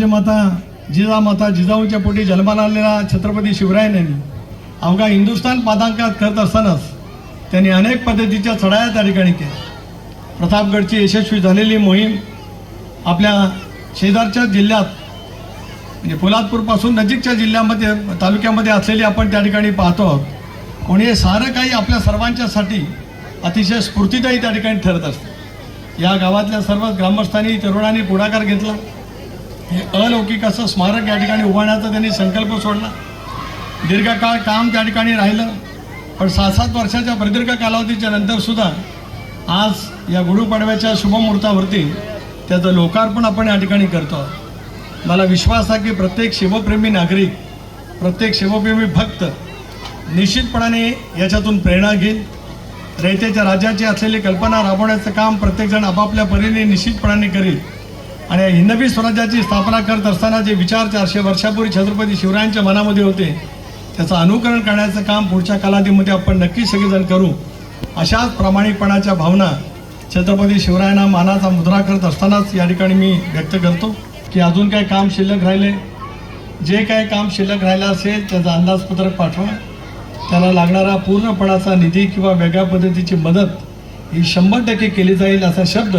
राजमाता जिजामाता जिजाऊंच्या पोटी जन्माला आलेला छत्रपती शिवरायांनी अवघा हिंदुस्थान पादांकात करत असतानाच त्यांनी अनेक पद्धतीच्या चढाया त्या ठिकाणी केल्या. प्रतापगडची यशस्वी झालेली मोहीम आपल्या शेजारच्या जिल्ह्यात म्हणजे पोलादपूरपासून नजीकच्या जिल्ह्यामध्ये तालुक्यामध्ये असलेली आपण त्या ठिकाणी पाहतो आहोत. आणि हे सारं काही आपल्या सर्वांच्यासाठी अतिशय स्फूर्तीदायी त्या ठिकाणी ठरत असते. या गावातल्या सर्व ग्रामस्थांनी तरुणांनी पुढाकार घेतला. हे अलौकिक असं स्मारक या ठिकाणी उभारण्याचा त्यांनी संकल्प सोडला. दीर्घकाळ काम त्या ठिकाणी राहिलं. पण सात सात वर्षाच्या प्रदीर्घ कालावधीच्या नंतरसुद्धा आज या गुढीपाडव्याच्या शुभमुहूर्तावरती त्याचं लोकार्पण आपण या ठिकाणी करतो आहोत. मला विश्वास आहे की प्रत्येक शिवप्रेमी नागरिक प्रत्येक शिवप्रेमी भक्त निश्चितपणाने याच्यातून प्रेरणा घेईल. रयतेच्या राज्याची असलेली कल्पना राबवण्याचं काम प्रत्येकजण आपापल्या परीने निश्चितपणाने करील. आणि या हिंदवी स्वराज्याची स्थापना करत असताना जे विचार चारशे वर्षापूर्वी छत्रपती शिवरायांच्या मनामध्ये होते त्याचं अनुकरण करण्याचं काम पुढच्या कालावधीमध्ये आपण नक्कीच सगळेजण करू. अशाच प्रामाणिकपणाच्या भावना छत्रपती शिवरायांना मानाचा मुद्रा करत असतानाच या ठिकाणी मी व्यक्त करतो की अजून काय काम शिल्लक राहिले जे काय काम शिल्लक राहिलं असेल त्याचं अंदाजपत्रक पाठवा. त्याला लागणारा पूर्णपणाचा निधी किंवा वेगळ्या पद्धतीची मदत ही शंभर टक्के केली जाईल असा शब्द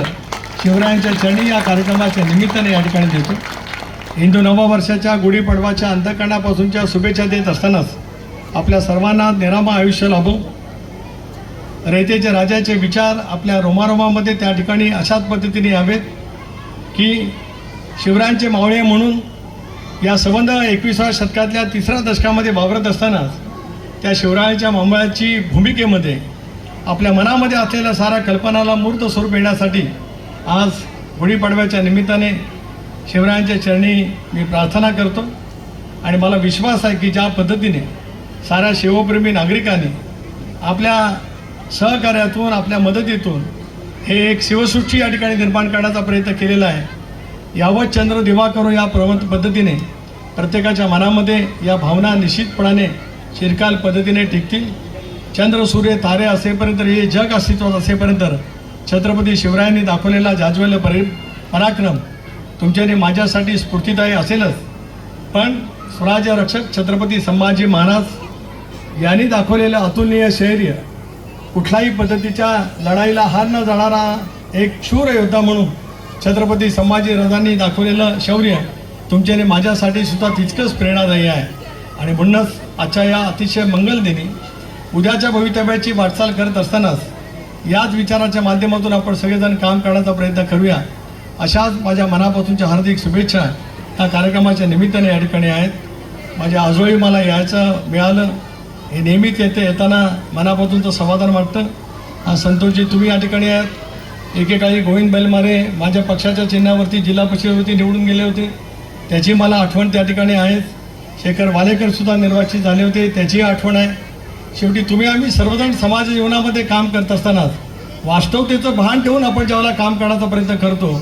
शिवरायांच्या चरणी या कार्यक्रमाच्या निमित्ताने या ठिकाणी देतो. हिंदू नववर्षाच्या गुढीपाडवाच्या अंतकरणापासूनच्या शुभेच्छा देत असतानाच आपल्या सर्वांना निरामा आयुष्य लाभो. रयतेचे राजाचे विचार आपल्या रोमारोमामध्ये त्या ठिकाणी अशाच पद्धतीने यावेत की शिवरायांचे मावळे म्हणून या संबंध एकविसाव्या शतकातल्या तिसऱ्या दशकामध्ये वावरत असतानाच त्या शिवरायांच्या मावळ्याची भूमिकेमध्ये आपल्या मनामध्ये असलेल्या साऱ्या कल्पनाला मूर्त स्वरूप येण्यासाठी आज गुढीपाडव्याच्या निमित्ताने शिवरायांच्या चरणी मी प्रार्थना करतो. आणि मला विश्वास आहे की ज्या पद्धतीने साऱ्या शिवप्रेमी नागरिकांनी आपल्या सहकार्यातून आपल्या मदतीतून हे एक शिवसृष्टी या ठिकाणी निर्माण करण्याचा प्रयत्न केलेला आहे. यावत चंद्र दिवा करून या प्रवंत पद्धतीने प्रत्येकाच्या मनामध्ये या भावना निश्चितपणाने चिरकाल पद्धतीने टिकतील. चंद्र सूर्य तारे असेपर्यंत हे जग अस्तित्वात असेपर्यंत छत्रपती शिवरायांनी दाखवलेला जाज्वल्य परि पराक्रम तुमच्याने माझ्यासाठी स्फूर्तिदायी असेलच. पण स्वराज्य रक्षक छत्रपती संभाजी महाराज यांनी दाखवलेलं अतुलनीय शैर्य कुठल्याही पद्धतीच्या लढाईला हार न जाणारा एक शूर योद्धा म्हणून छत्रपती संभाजी राजांनी दाखवलेलं शौर्य तुमच्याने माझ्यासाठी सुद्धा तितकंच प्रेरणादायी आहे. आणि म्हणूनच आजच्या या अतिशय मंगल दिनी उद्याच्या भवितव्याची वाटचाल करत असतानाच याच विचाराच्या माध्यमातून आपण सगळेजण काम करण्याचा प्रयत्न करूया. अशाच माझ्या मनापासूनच्या हार्दिक शुभेच्छा या कार्यक्रमाच्या निमित्ताने या ठिकाणी आहेत. माझ्या आजोळी मला यायचं मिळालं हे नेहमीच येते येताना मनापासूनचं समाधान वाटतं. हा संतोषजी तुम्ही या ठिकाणी आहात. एकेकाळी गोविंद बैलमारे माझ्या पक्षाच्या चिन्हावरती जिल्हा परिषदेवरती निवडून गेले होते. त्याची मला आठवण त्या ठिकाणी आहे. शेखर वालेकरसुद्धा निर्वाचित झाले होते. त्याचीही आठवण आहे. शेवटी तुम्ही आम्ही सर्वजण समाज जीवनामध्ये काम करत असतानाच वास्तवतेचं भान ठेवून आपण ज्यावेळेला काम करण्याचा प्रयत्न करतो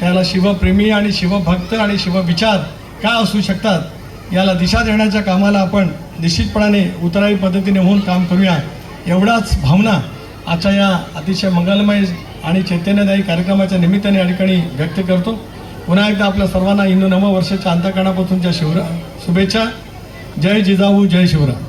त्याला शिवप्रेमी आणि शिवभक्त आणि शिवविचार का असू शकतात याला दिशा देण्याच्या कामाला आपण निश्चितपणाने उतराई पद्धतीने होऊन काम करूया. एवढाच भावना आजच्या या अतिशय मंगलमय आणि चैतन्यदायी कार्यक्रमाच्या निमित्ताने या ठिकाणी व्यक्त करतो. पुन्हा एकदा आपल्या सर्वांना हिंदू नववर्षाच्या अंतकरणापासूनच्या शिवरा शुभेच्छा. जय जिजाऊ जय शिवराय.